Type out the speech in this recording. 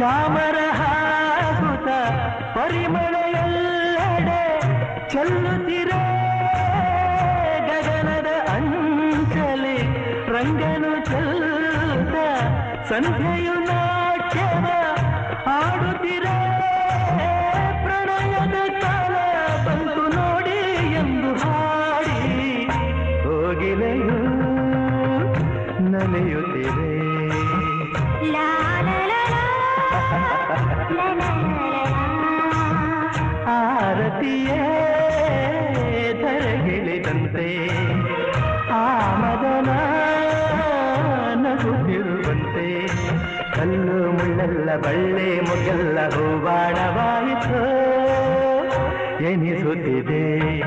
ಚಾಮರ ಹಾಕುತ್ತ ಪರಿಮಳಯೆಲ್ಲೆಡೆ ಚೆಲ್ಲುತ್ತಿರೆ ಗಗನದ ಅಂಚಲಿ ರಂಗನು ಚೆಲ್ಲುತ್ತ ಸಂಧ್ಯೆಯು ನಾಟ್ಯವ ಆಡುತ್ತಿರೆ ಪ್ರಣಯದ ಕಾಲ ಬಂತು ನೋಡಿ ಎಂದು ಹಾಡಿ ಹೋಗಿಲೆಯು ನಲಿಯುತ್ತಿದೆ. ಆರತಿಯೇ ಧರೆಗಿಳಿದಂತೆ ಆ ಮದನ ನಗುತ್ತಿರುವಂತೆ ಕಲ್ಲು ಮುಳ್ಳೆಲ್ಲ ಬಳ್ಳೆ ಮುಗೆಲ್ಲ ಹೂವಾಡವಾಯಿತು. ಎನಿಸುತ್ತಿದೆ